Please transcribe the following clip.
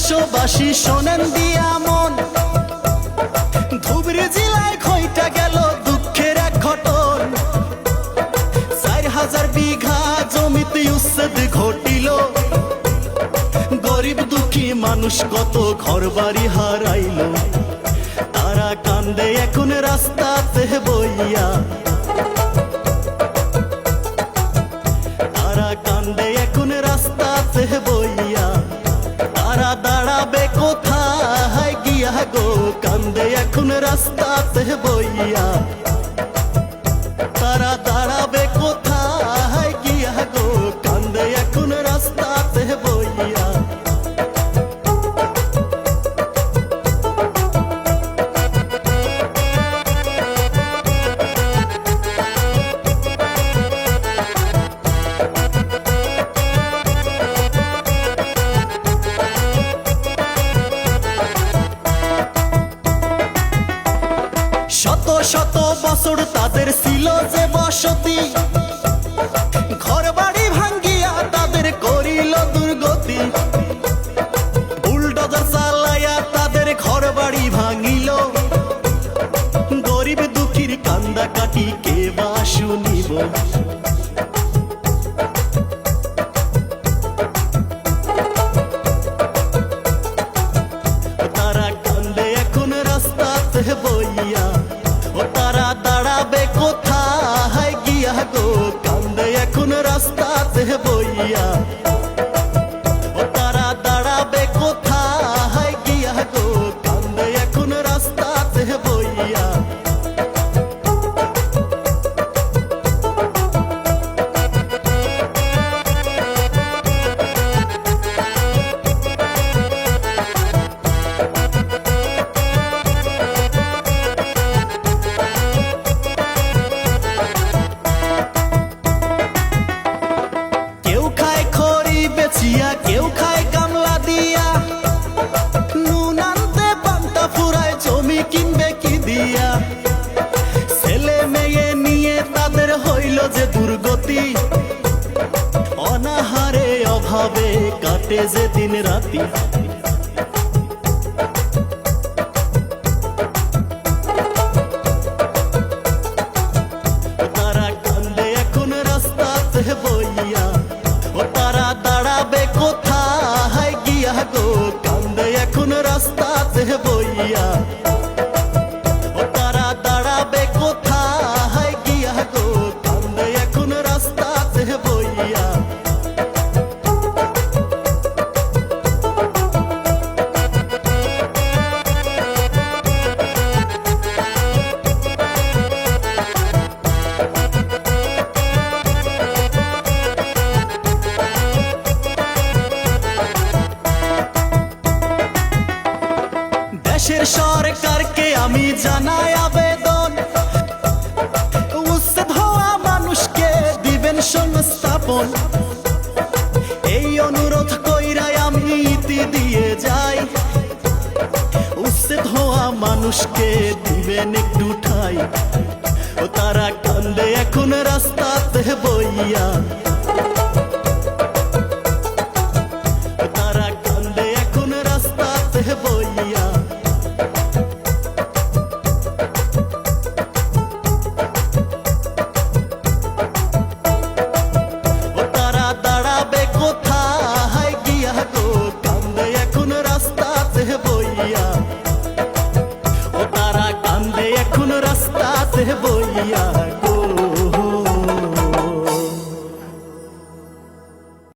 দেশবাসী শোনেন দিয়া মন। ধুবড়ি জেলায় খইটা গেল দুঃখের এক ঘটন। চার হাজার বিঘা জমিতে উচ্ছেদ ঘটিল। গরিব দুঃখী মানুষ কত ঘর বাড়ি হারাইল। তারা কান্দে, এখন রাস্তাতে বইয়া দাঁড়াবে কোথায়? গিয়া গো কান্দে এখন রাস্তাতে বইয়া। শত শত বছর তাদের ছিল যে বসতি। ঘর বাড়ি ভাঙ্গিয়া তাদের করিল দুর্গতি। বুলডোজার চালাইয়া তাদের ঘর বাড়ি ভাঙিল। গরিব দুঃখীর কান্দা কাটি কে বা শুনিব? বেচিয়া কেউ খায় গামলা দিয়া। নুন আনতে পান্তা ফুরায়, জমি কিনবে কি দিয়া? ছেলে মেয়ে নিয়ে তাদের হইল যে দুর্গতি। অনাহারে অভাবে কাটে যে দিন রাতি রাস্তাতে বইয়া দেশের সরকারকে, আমি জানাই আবেদন। উচ্ছেদ হওয়া মানুষকে দিবেন সংস্থাপন। এই অনুরোধ কইরাই আমি ইতি দিয়ে যাই। উচ্ছেদ হওয়া মানুষকে দিবেন একটু ঠাই। ও তারা কান্দে এখন রাস্তাতে বইয়া। ও